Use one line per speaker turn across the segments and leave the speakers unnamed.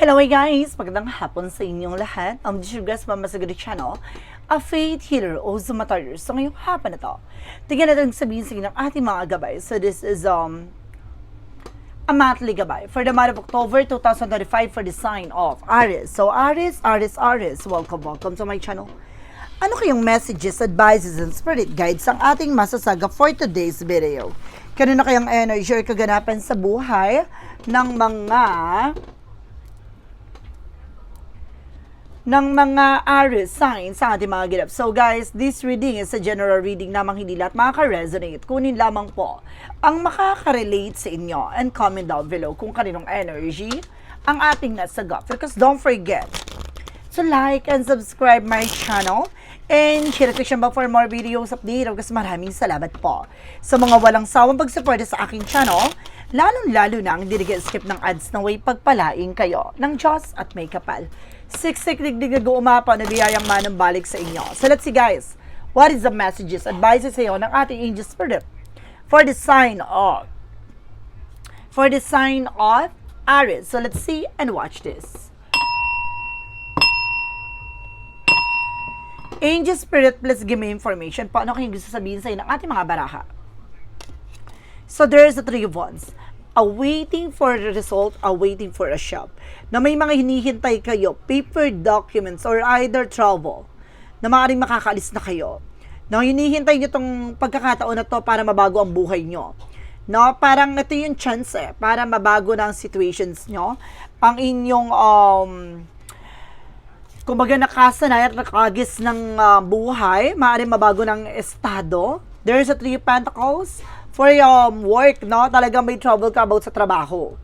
Hello guys! Magandang hapon sa inyong lahat. I'm Disher Grace Mama Sagari Channel, a faith healer o sumatarder. So ngayong hapon na to, tingnan natin sabihin sa ng ating mga gabay. So this is um a monthly gabay for the month of October 2025 for the sign of Aries. So Aries, Aries, Aries, welcome, welcome to my channel. Ano kayong messages, advices, and spirit guides ang ating masasaga for today's video? Kanina kayang energy or kaganapan sa buhay ng mga ng mga Aries signs sa ating mga ganap. So guys, this reading is a general reading namang hindi lahat makaka-resonate. Kunin lamang po ang makaka-relate sa inyo and comment down below kung kaninong energy ang ating nasagot. Because don't forget to like and subscribe my channel and share notification bell for more videos update. Kasi maraming salamat po sa mga walang sawang pagsuporta sa aking channel, lalong-lalo na ang hindi skip ng ads na way pagpalaing kayo ng Diyos at may kapal. Siksik digdig nag-uumapa na biyayang manang balik sa inyo. So let's see guys, what is the messages, advices sa iyo ng ating angel spirit for the sign of for the sign of Aries. So let's see and watch this. Angel Spirit, please give me information. Paano kayo gusto sabihin sa ng ating mga baraha? So there is the three of wands. Awaiting for the result, awaiting for a shop. Na may mga hinihintay kayo, paper documents or either travel na maaaring makakaalis na kayo. Na hinihintay nyo tong pagkakataon na to para mabago ang buhay nyo. No, parang ito yung chance eh, para mabago ang situations nyo. Ang inyong um, kumbaga nakasanayan at nakagis ng ah, buhay, maaaring mabago ng estado. There's a three pentacles for um, work, no? Talagang may trouble ka about sa trabaho.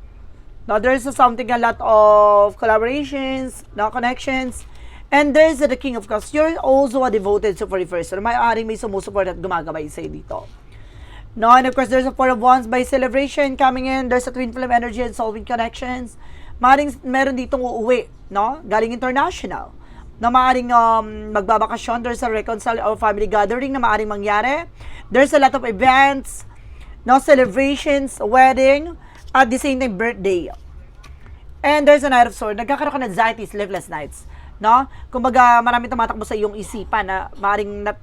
No, there's something a lot of collaborations, no, connections. And there's the King of Cups. You're also a devoted person. May aring may sumusuport at gumagabay sa'yo dito. No, and of course, there's a Four of Wands by celebration coming in. There's a Twin Flame energy and solving connections. Maring meron ditong uuwi, no? Galing international. Na maaring um, magbabakasyon. There's a reconcile or family gathering na maaring mangyari. There's a lot of events, no? Celebrations, wedding, at the same time, birthday. And there's a Knight of Swords. Nagkakaroon ka ng anxiety, sleepless nights. No? Kumbaga, marami tumatakbo sa iyong isipan na maring nat,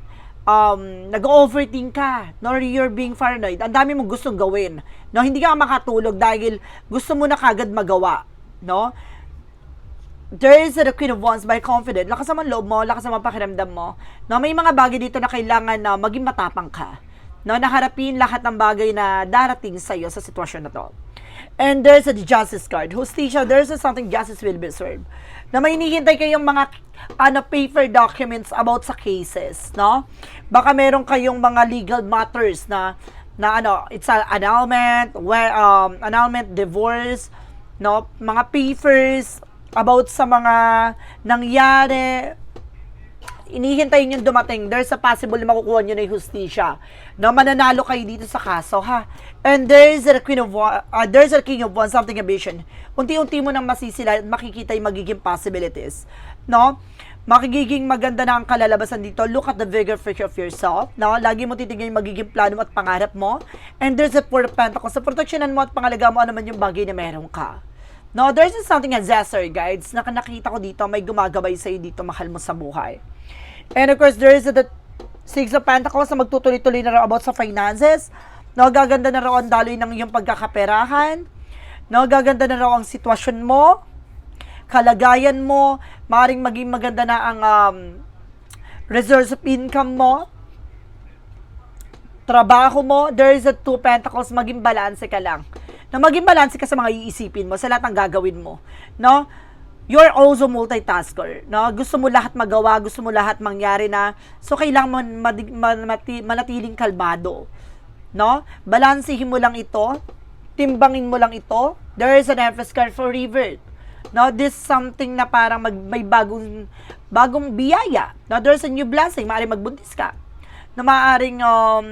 um, nag-overthink ka, no, you're being paranoid, ang dami mong gustong gawin, no, hindi ka makatulog dahil gusto mo na kagad magawa, no, there is the Queen of Wands by confident, lakas naman loob mo, lakas naman pakiramdam mo, no, may mga bagay dito na kailangan na maging matapang ka, no, naharapin lahat ng bagay na darating sa iyo sa sitwasyon na to. And there's a justice card. Hostisha, there's a something justice will be served. Na may hinihintay kayong mga ano, paper documents about sa cases, no? Baka meron kayong mga legal matters na na ano, it's an annulment, where um annulment, divorce, no? Mga papers about sa mga nangyari inihintay nyo dumating, there's a possible na makukuha nyo na yung hustisya. Na mananalo kayo dito sa kaso, ha? And there's a queen of one, uh, there's a king of one, something ambition. Unti-unti mo nang masisila at makikita yung magiging possibilities. No? Makigiging maganda na ang kalalabasan dito. Look at the bigger picture of yourself. No? Lagi mo titignan yung magiging plano at pangarap mo. And there's a four of pentacles. Sa proteksyonan mo at pangalaga mo, ano man yung bagay na meron ka. No, there's something as disaster guides na nakita ko dito, may gumagabay sa'yo dito, mahal mo sa buhay. And of course, there is the Six of Pentacles na magtutuloy-tuloy na raw about sa finances. No, gaganda na raw ang daloy ng iyong pagkakaperahan. No, gaganda na raw ang sitwasyon mo, kalagayan mo, maring maging maganda na ang um, reserves of income mo, trabaho mo, there is a two pentacles, maging balanse ka lang. Na maging balanse ka sa mga iisipin mo, sa lahat ng gagawin mo. No? You're also multitasker. No? Gusto mo lahat magawa, gusto mo lahat mangyari na, so kailangan mo madig, manati, manatiling kalmado. No? Balansehin mo lang ito, timbangin mo lang ito. There is an emphasis for revert. No, this something na parang mag, may bagong bagong biyaya. No, there's a new blessing. Maaari magbuntis ka na maaaring um,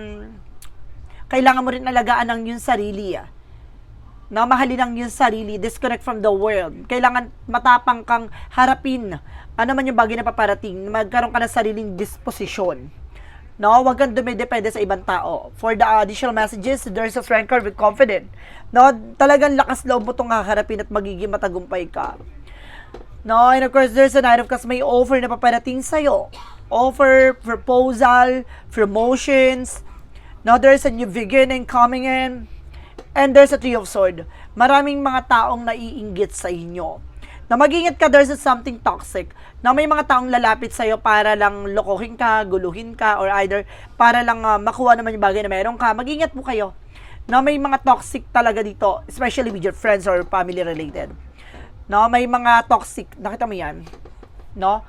kailangan mo rin alagaan ng yung sarili. Ah. Na mahalin ang yung sarili, disconnect from the world. Kailangan matapang kang harapin ano man yung bagay na paparating, magkaroon ka ng sariling disposisyon. No, wag kang dumidepende sa ibang tao. For the additional messages, there's a friend card with confident. No, talagang lakas loob mo itong haharapin at magiging matagumpay ka. No, and of course, there's a Knight of Cups may offer na paparating sa'yo. Offer, proposal, promotions. No, there's a new beginning coming in. And there's a Three of Sword. Maraming mga taong naiinggit sa inyo. Na mag-ingat ka, there's something toxic. Na may mga taong lalapit sa'yo para lang lokohin ka, guluhin ka, or either para lang ah, makuha naman yung bagay na meron ka. Mag-ingat po kayo. Na may mga toxic talaga dito, especially with your friends or family related. No, may mga toxic, nakita mo yan? No?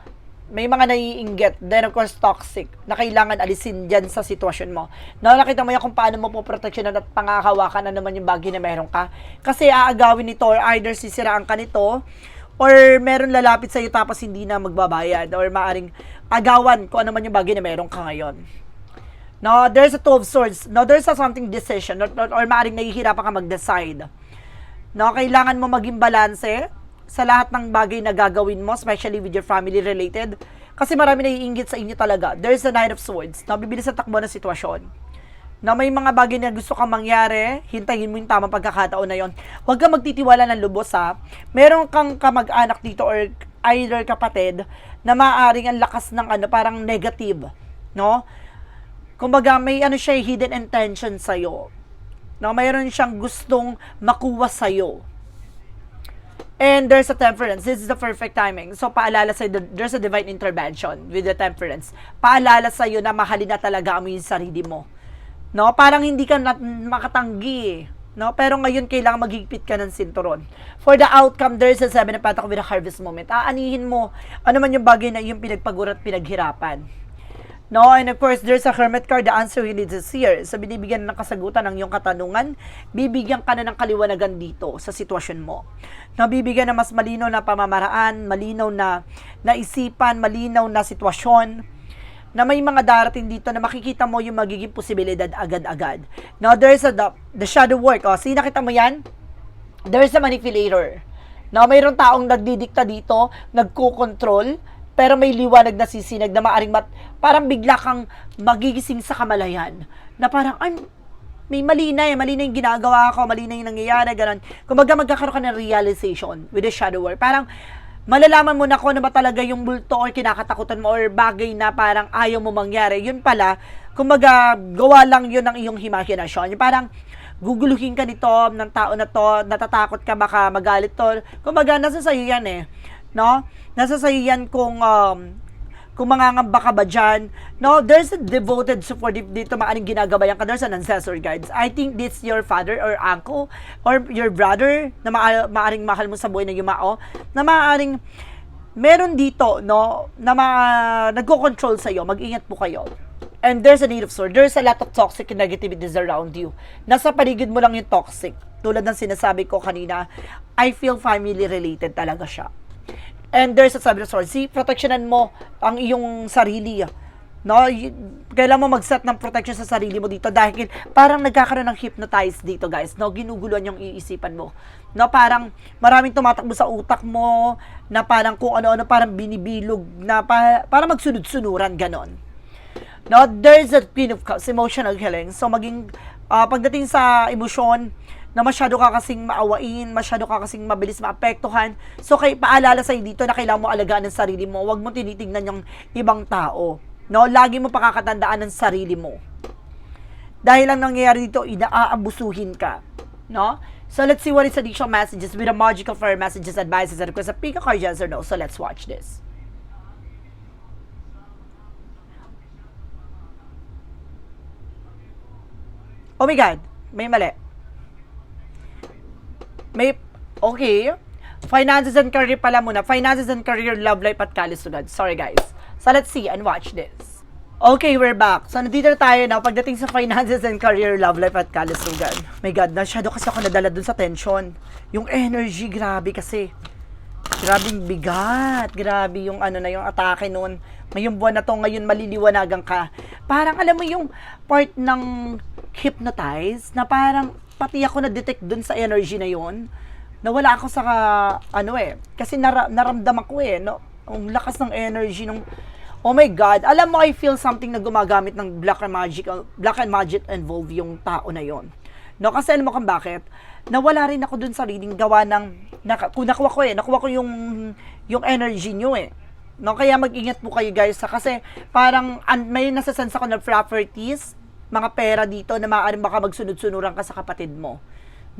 May mga naiinggit, then of course toxic, na kailangan alisin dyan sa sitwasyon mo. No, nakita mo yan kung paano mo po proteksyonan at pangakawakan na naman yung bagay na meron ka. Kasi aagawin nito or either sisiraan ka nito, or meron lalapit sa'yo tapos hindi na magbabayad, or maaring agawan kung ano man yung bagay na meron ka ngayon. No, there's a two of swords. No, there's a something decision or, or, or maaaring nahihirapan ka mag-decide. No, kailangan mo maging balanse sa lahat ng bagay na gagawin mo, especially with your family related. Kasi marami naiinggit sa inyo talaga. There's a Knight of Swords na bibilis sa takbo ng sitwasyon. Na may mga bagay na gusto kang mangyari, hintayin mo yung tamang pagkakataon na yon. Huwag kang magtitiwala ng lubos ha. Meron kang kamag-anak dito or either kapatid na maaaring ang lakas ng ano, parang negative. No? Kumbaga, may ano siya, hidden intention sa'yo. No, mayroon siyang gustong makuha sa'yo. And there's a temperance. This is the perfect timing. So, paalala sa'yo, there's a divine intervention with the temperance. Paalala sa'yo na mahalin na talaga mo yung sarili mo. No? Parang hindi ka na makatanggi. No? Pero ngayon, kailangan maghigpit ka ng sinturon. For the outcome, there's a seven of pentacles with a harvest moment. Aanihin mo, ano man yung bagay na yung pinagpagurat, pinaghirapan. No, and of course, there's a hermit card. The answer really is here. So, binibigyan ng kasagutan ng iyong katanungan, bibigyan ka na ng kaliwanagan dito sa sitwasyon mo. No, bibigyan na mas malinaw na pamamaraan, malinaw na naisipan, malinaw na sitwasyon, na may mga darating dito na makikita mo yung magiging posibilidad agad-agad. Now, there's a, the, the shadow work. O, see, nakita mo yan? There's a manipulator. Now, mayroong taong nagdidikta dito, nagko-control, pero may liwanag na sisinag na maaring mat, parang bigla kang magigising sa kamalayan. Na parang, ay, may mali na eh, mali na yung ginagawa ko, mali na yung nangyayari, ganun. Kumbaga magkakaroon ka ng realization with the shadow work. Parang, malalaman mo na kung ano ba talaga yung multo or kinakatakutan mo or bagay na parang ayaw mo mangyari. Yun pala, kumbaga, gawa lang yun ng iyong imaginasyon. Yung parang, guguluhin ka nito ng tao na to, natatakot ka baka magalit to. Kumbaga, nasa sa'yo yan eh. No? Nasa sa'yo yan kung um, kung mangangamba ka ba dyan. No, there's a devoted support dito maaring ginagabayan ka. There's an ancestor guides. I think this your father or uncle or your brother na maa- maaring mahal mo sa buhay ng yumao na maaring meron dito, no, na ma- nagko-control sa'yo. Mag-ingat po kayo. And there's a need of sword. There's a lot of toxic negativities around you. Nasa paligid mo lang yung toxic. Tulad ng sinasabi ko kanina, I feel family related talaga siya. And there's a sabi of swords. See, protectionan mo ang iyong sarili. No, Y- kailan mo mag-set ng protection sa sarili mo dito dahil parang nagkakaroon ng hypnotize dito, guys. No, ginuguluhan yung iisipan mo. No, parang maraming tumatakbo sa utak mo na parang kung ano-ano parang binibilog na pa, parang magsunod-sunuran ganon. No, there's a Queen of Cups, emotional healing. So, maging, ah, pagdating sa emosyon, na masyado ka kasing maawain, masyado ka kasing mabilis maapektuhan. So, kay paalala sa'yo dito na kailangan mo alagaan ang sarili mo. Huwag mo tinitingnan yung ibang tao. No, lagi mo pakakatandaan ang sarili mo. Dahil lang nangyayari dito, inaaabusuhin ka. No? So, let's see what is additional messages with the magical fire messages, advices, and requests. Pick a card, yes or no. So, let's watch this. Oh my God, may mali. May, okay. Finances and career pala muna. Finances and career, love life at kalusugan. Sorry guys. So let's see and watch this. Okay, we're back. So nandito na tayo na pagdating sa finances and career, love life at kalusugan. My God, nasyado kasi ako nadala dun sa tension. Yung energy, grabe kasi. Grabing bigat. Grabe yung ano na yung atake noon. Ngayong buwan na to, ngayon maliliwanagan ka. Parang alam mo yung part ng hypnotize na parang pati ako na-detect dun sa energy na yon nawala ako sa ano eh kasi nara, naramdaman ko eh no ang lakas ng energy ng oh my god alam mo I feel something na gumagamit ng black and magic black and magic involve yung tao na yon No, kasi alam mo kung bakit? Nawala rin ako dun sa reading gawa ng, naka, nakuha ko eh, nakuha ko yung, yung energy nyo eh. No, kaya mag-ingat po kayo guys kasi parang an, may nasasense ako ng properties, mga pera dito na maaaring baka magsunod-sunuran ka sa kapatid mo.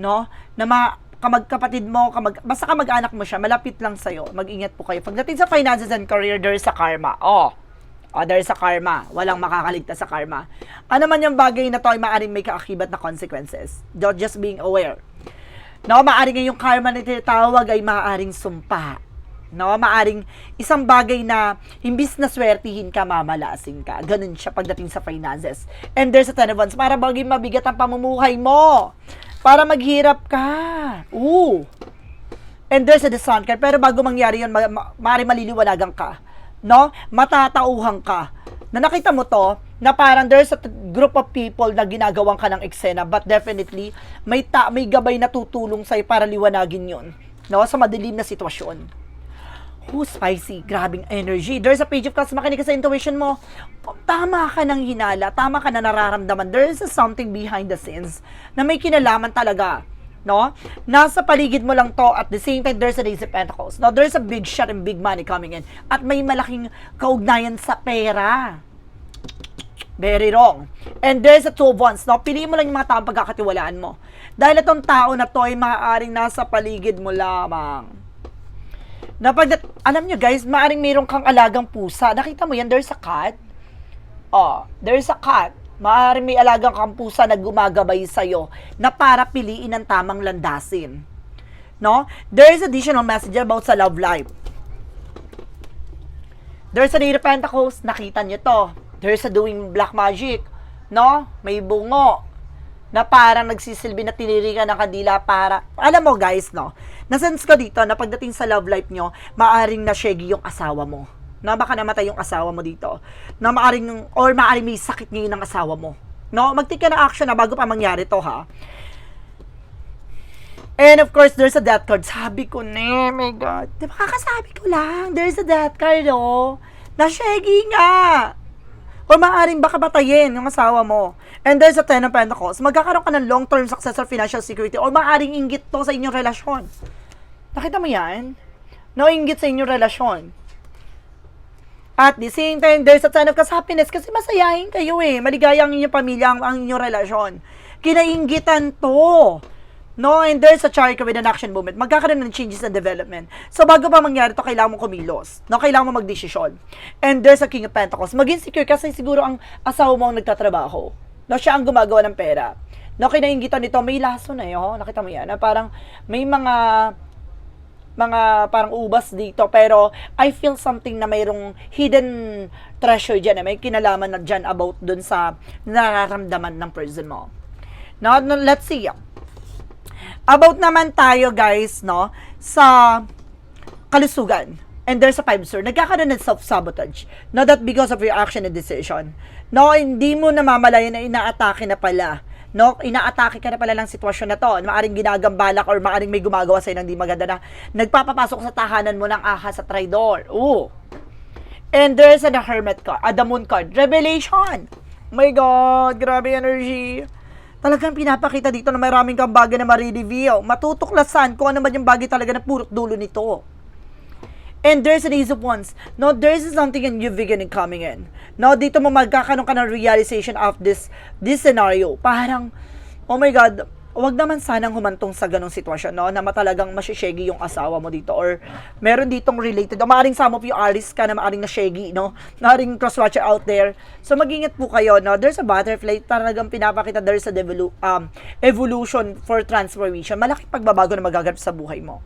No? Na mga kamagkapatid mo, kamag, basta kamag-anak mo siya, malapit lang sa'yo. Mag-ingat po kayo. Pagdating sa finances and career, there is a karma. Oh, oh there is a karma. Walang makakaligtas sa karma. Ano man yung bagay na to ay maaaring may kaakibat na consequences. Just being aware. No, maaaring yung karma na tinatawag ay maaaring sumpa. No, maaring isang bagay na imbis na swertihin ka, mamalasing ka. Ganun siya pagdating sa finances. And there's a ten of wands. Para bagay mabigat ang pamumuhay mo. Para maghirap ka. Ooh. And there's a the card. Pero bago mangyari yun, ma- ma- maaari maliliwanagan ka. No? Matatauhan ka. Na nakita mo to, na parang there's a group of people na ginagawan ka ng eksena, but definitely, may, ta- may gabay na tutulong sa'yo para liwanagin yun. No? Sa madilim na sitwasyon. Oh, spicy. Grabing energy. There's a page of cups. Makinig ka sa intuition mo. Tama ka ng hinala. Tama ka na nararamdaman. There is something behind the scenes na may kinalaman talaga. No? Nasa paligid mo lang to at the same time there's a Ace of Pentacles. Now, there's a big shot and big money coming in. At may malaking kaugnayan sa pera. Very wrong. And there's a two of wands. No? Piliin mo lang yung mga taong pagkakatiwalaan mo. Dahil itong tao na to ay maaaring nasa paligid mo lamang na pagdat, alam nyo guys, maaring mayroon kang alagang pusa. Nakita mo yan, there's a cat. Oh, there's a cat. Maaring may alagang kang pusa na gumagabay sa'yo na para piliin ang tamang landasin. No? There is additional message about sa love life. There's a Eight of Pentacles, nakita nyo to. There's a doing black magic. No? May bungo na parang nagsisilbi na tinirikan ng kandila para, alam mo guys, no, nasense ko dito na pagdating sa love life nyo, maaring na shaggy yung asawa mo. Na baka namatay yung asawa mo dito. Na maaring, or maaring may sakit ngayon ng asawa mo. No, magtik ka na action na bago pa mangyari to ha. And of course, there's a death card. Sabi ko na, my God. Di ba kakasabi ko lang, there's a death card, oh. Na shaggy nga. O maaaring baka batayin yung asawa mo. And there's a Ten of Pentacles. Magkakaroon ka ng long-term success or financial security or maaaring inggit to sa inyong relasyon. Nakita mo yan? No inggit sa inyong relasyon. At the same time, there's a Ten of happiness kasi masayahin kayo eh. Maligaya ang inyong pamilya, ang, ang inyong relasyon. Kinainggitan to. No, and there's a chart with an action movement. Magkakaroon ng changes and development. So, bago pa mangyari to, kailangan mo kumilos. No, kailangan mo magdesisyon. And there's a King of Pentacles. Maging secure kasi siguro ang asawa mo ang nagtatrabaho. No, siya ang gumagawa ng pera. No, kinaingitan nito, may laso na yun. Nakita mo yan, na parang may mga mga parang ubas dito pero I feel something na mayroong hidden treasure dyan eh. may kinalaman na dyan about dun sa nararamdaman ng person mo now no, let's see about naman tayo guys no sa kalusugan and there's a five sir nagkakaroon ng self-sabotage no that because of your action and decision no hindi mo namamalayan na inaatake na pala no, inaatake ka na pala ng sitwasyon na to. Maaring ginagambalak or maaring may gumagawa sa'yo ng di maganda na nagpapapasok sa tahanan mo ng ahas sa traidor. Ooh. And there's a the hermit card, uh, the moon card. Revelation. My God, grabe energy. Talagang pinapakita dito na maraming kang bagay na marireveal. Matutuklasan kung ano man yung bagay talaga na purot dulo nito. And there's an ace of wands. No, there's something in new beginning coming in. No, dito mo magkakaroon ka ng realization of this this scenario. Parang, oh my God, wag naman sanang humantong sa ganong sitwasyon, no, na matalagang masishegi yung asawa mo dito or meron ditong related, o maaring some of you aris ka na maaring na shaggy, no, maaring crosswatcher out there. So, mag-ingat po kayo, no, there's a butterfly, talagang pinapakita there's a devolu- um, evolution for transformation. Malaking pagbabago na magaganap sa buhay mo.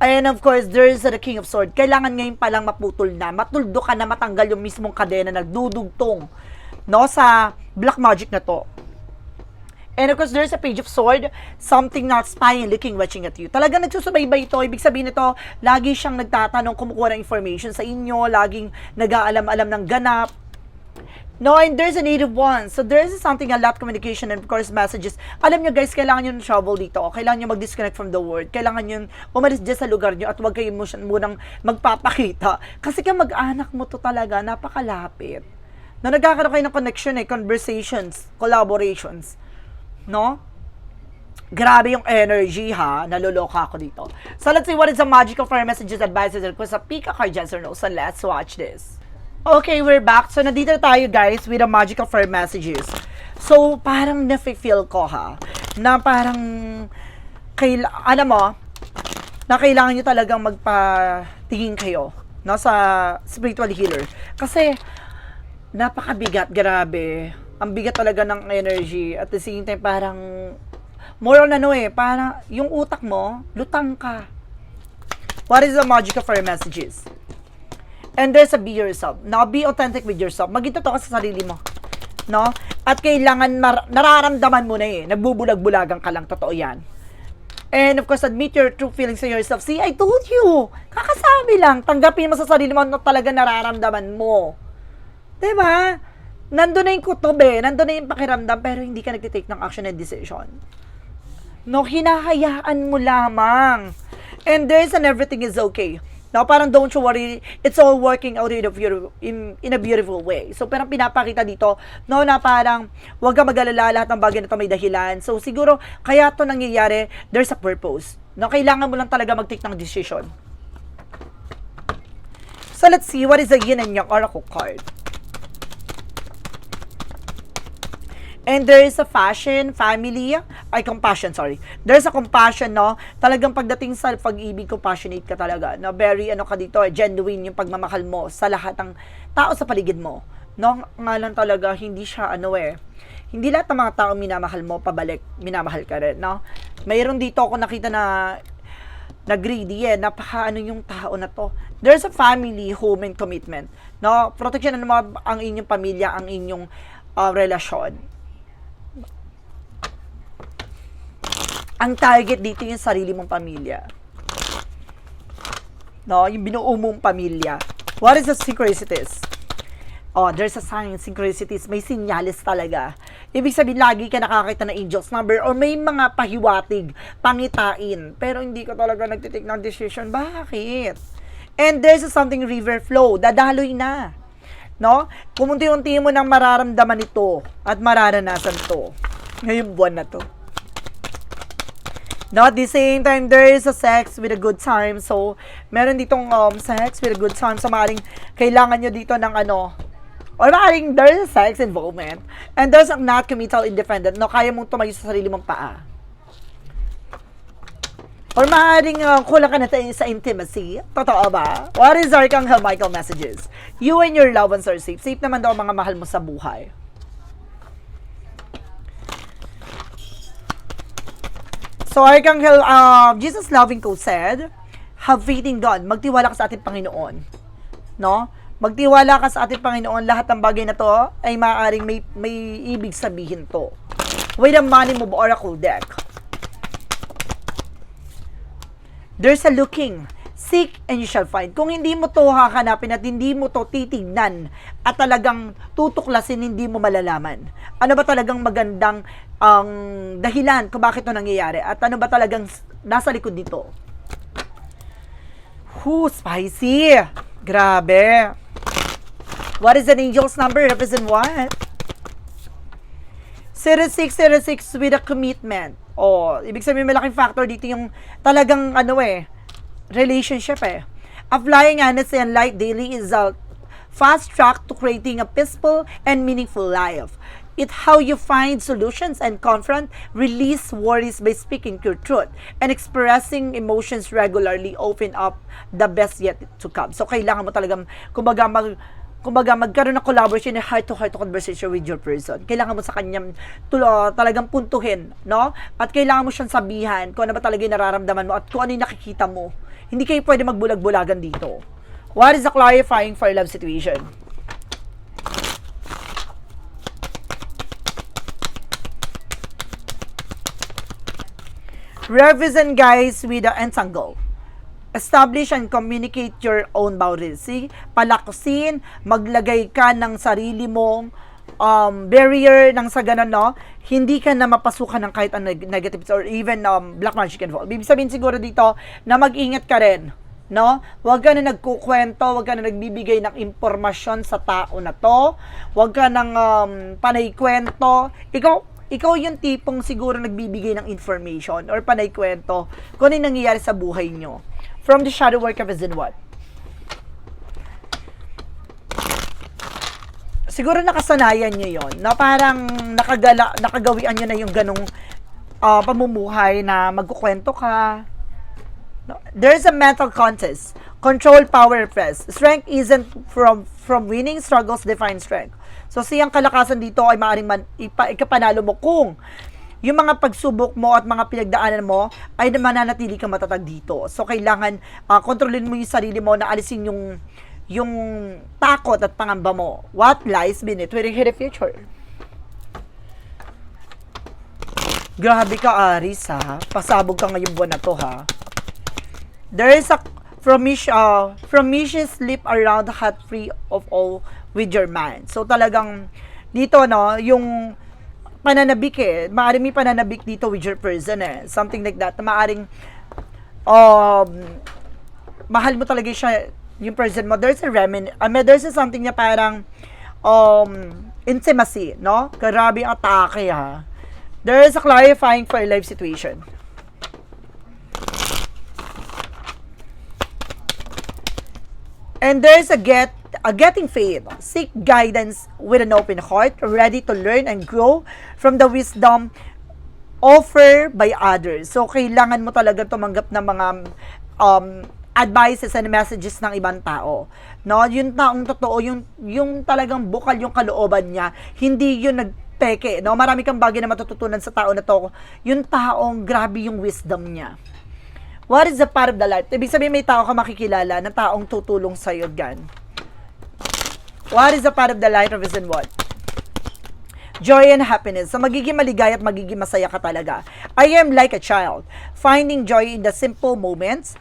And of course, there is the King of Sword. Kailangan ngayon palang maputol na, matuldo ka na matanggal yung mismong kadena na nagdudugtong no, sa black magic na to. And of course, there's a page of sword, something not spying, looking, watching at you. Talagang nagsusubaybay ito. Ibig sabihin nito, lagi siyang nagtatanong, kumukuha ng information sa inyo, laging nag-aalam-alam ng ganap, No, and there's a native one. So there's something a lot communication and of course messages. Alam nyo guys, kailangan nyo ng travel dito. Kailangan nyo mag-disconnect from the world. Kailangan nyo umalis dyan sa lugar nyo at huwag kayo munang magpapakita. Kasi kaya mag-anak mo to talaga, napakalapit. Na nagkakaroon kayo ng connection eh, conversations, collaborations. No? Grabe yung energy ha. Naluloka ako dito. So let's see what is the magical fire messages, advices, requests sa Pika Card Yes or No. So let's watch this. Okay, we're back. So nandito tayo guys with the magical fire messages. So parang nafe-feel ko ha, na parang, kaila, alam mo, na kailangan nyo talagang magpatingin kayo no, sa spiritual healer. Kasi, napakabigat, grabe. Ang bigat talaga ng energy. At the same time, parang, more on ano eh, parang yung utak mo, lutang ka. What is the magic of our messages? And there's a be yourself. Now, be authentic with yourself. Maging totoo ka sa sarili mo. No? At kailangan mar- nararamdaman mo na eh. Nagbubulag-bulagan ka lang. Totoo yan. And of course, admit your true feelings to yourself. See, I told you. Kakasabi lang. Tanggapin mo sa sarili mo na talaga nararamdaman mo. 'Di ba? Nandun na yung kutob eh. Nandun na yung pakiramdam pero hindi ka nagtitake ng action and decision. No, hinahayaan mo lamang. And there's an everything is okay. No, parang don't you worry, it's all working out in a, beautiful, in, in a beautiful way. So, parang pinapakita dito, no, na parang, huwag ka mag-alala, lahat ng bagay na ito may dahilan. So, siguro, kaya to nangyayari, there's a purpose. No, kailangan mo lang talaga mag-take ng decision. So, let's see, what is the yin and yang oracle card? And there is a fashion, family, ay compassion, sorry. There's a compassion, no? Talagang pagdating sa pag-ibig, compassionate ka talaga. No? Very, ano ka dito, genuine yung pagmamahal mo sa lahat ng tao sa paligid mo. No? Nga lang talaga, hindi siya, ano eh, hindi lahat ng mga tao minamahal mo, pabalik, minamahal ka rin, no? Mayroon dito ako nakita na na greedy eh, napaka ano yung tao na to. There's a family, home, and commitment. No? Protection ng mga, ang inyong pamilya, ang inyong uh, relasyon. Ang target dito yung sarili mong pamilya. No, yung binuo mong pamilya. What is the synchronicities? Oh, there's a sign, synchronicities. May sinyalis talaga. Ibig sabihin, lagi ka nakakita ng angel's number or may mga pahiwatig, pangitain. Pero hindi ka talaga nagtitake ng decision. Bakit? And there's a something river flow. Dadaloy na. No? Kumunti-unti mo nang mararamdaman ito at mararanasan to. Ngayong buwan na to. No, at the same time, there is a sex with a good time. So, meron ditong um, sex with a good time. So, maaaring kailangan nyo dito ng ano, or maaaring there's a sex involvement. And there's a not committal independent. No, kaya mong tumayo sa sarili mong paa. Or maaaring uh, kulang ka na sa intimacy. Totoo ba? What is Archangel Michael messages? You and your loved ones are safe. Safe naman daw mga mahal mo sa buhay. So, Archangel, uh, Jesus loving code said, have faith in God. Magtiwala ka sa ating Panginoon. No? Magtiwala ka sa ating Panginoon. Lahat ng bagay na to ay maaaring may, may ibig sabihin to. With the money move oracle deck. There's a looking. Seek and you shall find. Kung hindi mo to hahanapin at hindi mo to titignan at talagang tutuklasin, hindi mo malalaman. Ano ba talagang magandang ang dahilan kung bakit ito nangyayari at ano ba talagang nasa likod dito. Whoo, spicy! Grabe! What is an angel's number? Represent what? 0606 with a commitment. Oh, ibig sabihin malaking factor dito yung talagang ano eh, relationship eh. A flying honesty and light daily is a fast track to creating a peaceful and meaningful life. It's how you find solutions and confront, release worries by speaking your truth and expressing emotions regularly open up the best yet to come. So, kailangan mo talagang, kumbaga, mag, kumbaga, magkaroon ng collaboration and heart-to-heart conversation with your person. Kailangan mo sa kanyang tulo, talagang puntuhin, no? At kailangan mo siyang sabihan kung ano ba talaga yung nararamdaman mo at kung ano yung nakikita mo. Hindi kayo pwede magbulag-bulagan dito. What is the clarifying for love situation? Revision guys with the entangle. Establish and communicate your own boundaries. See? Palakasin, maglagay ka ng sarili mong um, barrier ng sa ganun, no? Hindi ka na mapasukan ng kahit ang neg- negatives or even um, black magic involved. Ibig sabihin siguro dito na mag-ingat ka rin, no? Huwag ka na nagkukwento, huwag ka na nagbibigay ng impormasyon sa tao na to, huwag ka nang um, panay kwento. Ikaw, ikaw yung tipong siguro nagbibigay ng information or panay kwento kung ano nangyayari sa buhay nyo. From the shadow work of in what? Siguro nakasanayan nyo yon na parang nakagala, nakagawian nyo na yung ganong ah, pamumuhay na magkukwento ka. No, There's a mental contest. Control, power, press. Strength isn't from from winning, struggles define strength. So siyang kalakasan dito ay maaaring man, ipa, ikapanalo mo kung yung mga pagsubok mo at mga pinagdaanan mo ay mananatili kang matatag dito. So kailangan ah, kontrolin mo yung sarili mo na alisin yung yung takot at pangamba mo. What lies beneath the future? Grabe ka, Aris, ha? Pasabog ka ngayong buwan na to, ha? There is a promise, uh, promiscuous sleep around hot free of all with your mind. So, talagang, dito, no, yung pananabik eh. Maaaring may pananabik dito with your person eh. Something like that. Na maaaring, um, mahal mo talaga siya, yung person mo. There's a remin, I mean, there's a something na parang, um, intimacy, no? Grabe atake, ha? There is a clarifying for a life situation. And there's a get a getting faith. Seek guidance with an open heart, ready to learn and grow from the wisdom offered by others. So kailangan mo talaga tumanggap ng mga um, advices and messages ng ibang tao. No, yung taong totoo, yung yung talagang bukal yung kalooban niya, hindi yun nagpeke, no? Marami kang bagay na matututunan sa tao na to. Yung taong grabe yung wisdom niya. What is the part of the light? Ibig sabihin may tao ka makikilala na taong tutulong sa iyo gan. What is the part of the light of his and what? Joy and happiness. So, magiging maligaya at magiging masaya ka talaga. I am like a child, finding joy in the simple moments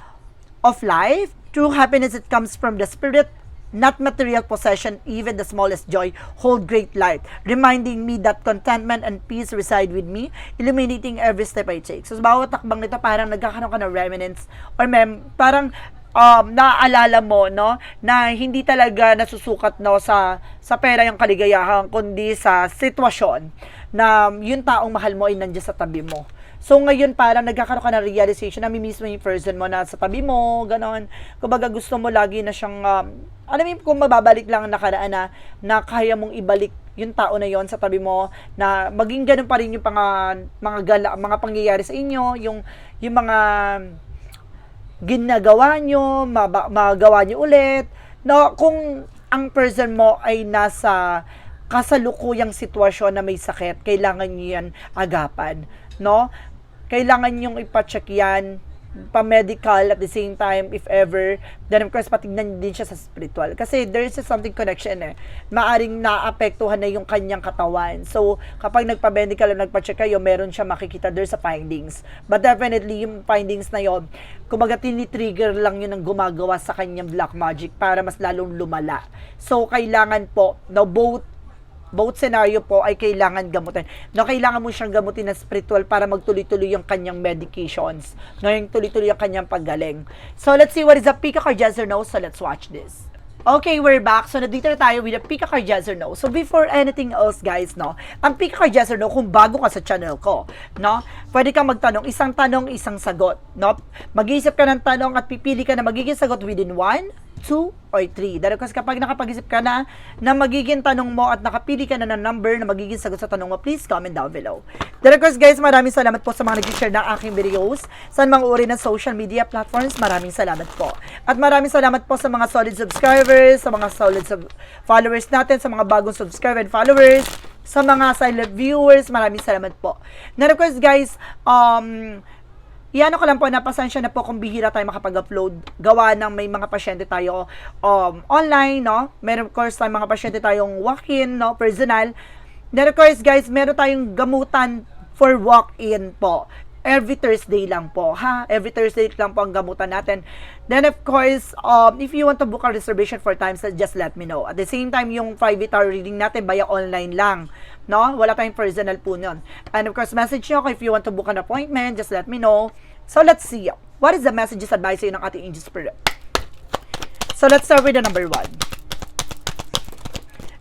of life. True happiness, it comes from the spirit, not material possession. Even the smallest joy hold great light, reminding me that contentment and peace reside with me, illuminating every step I take. So, sa bawat takbang nito, parang nagkakaroon ka ng remnants or mem, parang um, naaalala mo, no, na hindi talaga nasusukat, no, sa, sa pera yung kaligayahan, kundi sa sitwasyon na yung taong mahal mo ay nandiyan sa tabi mo. So, ngayon parang nagkakaroon ka ng realization na mimiss mo yung person mo na sa tabi mo, ganon. Kumbaga gusto mo lagi na siyang, um, alam mo kung mababalik lang ang nakaraan na, na kaya mong ibalik yung tao na yon sa tabi mo na maging ganun pa rin yung mga mga gala, mga pangyayari sa inyo, yung yung mga ginagawa nyo, maba- magawa nyo ulit. No, kung ang person mo ay nasa kasalukuyang sitwasyon na may sakit, kailangan nyo yan agapan. No? Kailangan nyong ipacheck yan pa-medical at the same time, if ever, then of course, patignan din siya sa spiritual. Kasi there is something connection eh. Maaring naapektuhan na yung kanyang katawan. So, kapag nagpa-medical o nagpa-check kayo, meron siya makikita there sa findings. But definitely, yung findings na yon kumaga tinitrigger lang yun ang gumagawa sa kanyang black magic para mas lalong lumala. So, kailangan po, na both both scenario po ay kailangan gamutin. No, kailangan mo siyang gamutin na spiritual para magtuloy-tuloy yung kanyang medications. No, yung tuloy-tuloy yung kanyang paggaling. So, let's see what is the Pika card yes or no. So, let's watch this. Okay, we're back. So, nandito na tayo with the Pika card yes or no. So, before anything else, guys, no, ang Pika card yes or no, kung bago ka sa channel ko, no, pwede kang magtanong, isang tanong, isang sagot, no. Mag-iisip ka ng tanong at pipili ka na magiging sagot within one, 2 or 3. Dahil kasi kapag nakapag-isip ka na na magiging tanong mo at nakapili ka na ng number na magiging sagot sa tanong mo, please comment down below. Dahil course guys, maraming salamat po sa mga nag-share ng aking videos sa mga uri ng social media platforms. Maraming salamat po. At maraming salamat po sa mga solid subscribers, sa mga solid sub- followers natin, sa mga bagong subscriber and followers, sa mga silent viewers, maraming salamat po. Na course guys, um, Iyan ko lang po, napasensya na po kung bihira tayo makapag-upload. Gawa ng may mga pasyente tayo um, online, no? Meron of course tayong mga pasyente tayong walk-in, no? Personal. Then of course guys, meron tayong gamutan for walk-in po. Every Thursday lang po, ha? Every Thursday lang po ang gamutan natin. Then of course, um, if you want to book a reservation for times, just let me know. At the same time, yung private hour reading natin via online lang. No? Wala tayong personal po nun. And of course, message nyo ako if you want to book an appointment, just let me know. So let's see. What is the messages advice ng ating angel spirit? So let's start with the number one.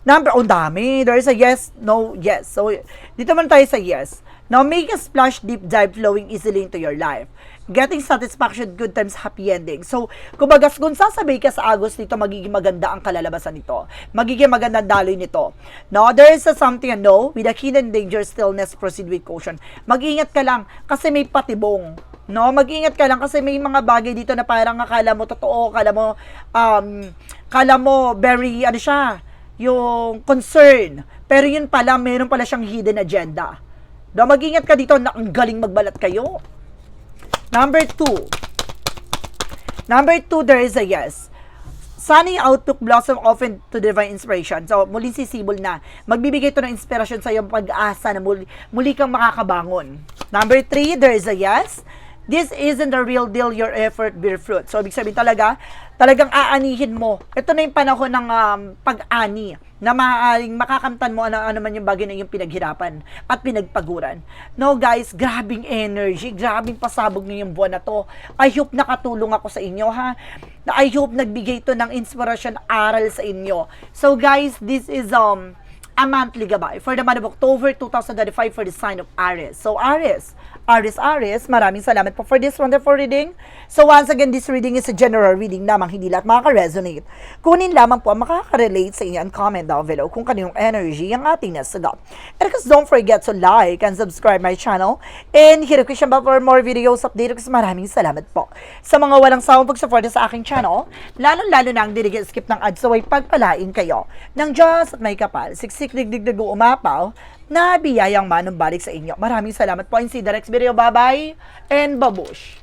Number, oh, dami. There is a yes, no, yes. So, dito man tayo sa yes. Now, make a splash deep dive flowing easily into your life. Getting satisfaction, good times, happy ending. So, kumbaga, kung sasabay ka sa Agos nito, magiging maganda ang kalalabasan nito. Magiging maganda ang daloy nito. Now, there is a something, no, with a hidden danger, stillness, proceed with caution. Mag-ingat ka lang, kasi may patibong. No, mag-ingat ka lang kasi may mga bagay dito na parang akala mo totoo, akala mo um akala mo very ano siya, yung concern. Pero yun pala, meron pala siyang hidden agenda. No, mag-ingat ka dito na ang galing magbalat kayo. Number two. Number two, there is a yes. Sunny outlook blossom often to divine inspiration. So, muli sisibol na. Magbibigay ito ng inspirasyon sa iyong pag-asa na muli, muli kang makakabangon. Number three, there is a yes. This isn't the real deal, your effort bear fruit. So, ibig sabihin talaga, talagang aanihin mo. Ito na yung panahon ng um, pag-ani na maaaring makakamtan mo ano, ano man yung bagay na yung pinaghirapan at pinagpaguran. No guys, grabing energy, grabing pasabog ngayong buwan na to. I hope nakatulong ako sa inyo ha. I hope nagbigay ito ng inspirasyon aral sa inyo. So guys, this is um a monthly gabay for the month of October 2025 for the sign of Aries. So Aries, Aries, Aries, maraming salamat po for this wonderful reading. So once again, this reading is a general reading lamang, hindi lahat makaka-resonate. Kunin lamang po ang makaka-relate sa inyo and comment down below kung kaniyong energy ang ating nasagot. And because don't forget to like and subscribe my channel and hit the question bell for more videos update kasi maraming salamat po. Sa mga walang sawang pagsuporta sa aking channel, lalo-lalo na ang dinigil skip ng ads so ay pagpalain kayo ng Diyos at may kapal. Siksik digdig umapaw na biyayang manumbalik sa inyo. Maraming salamat po. See the next video. Bye-bye and babush.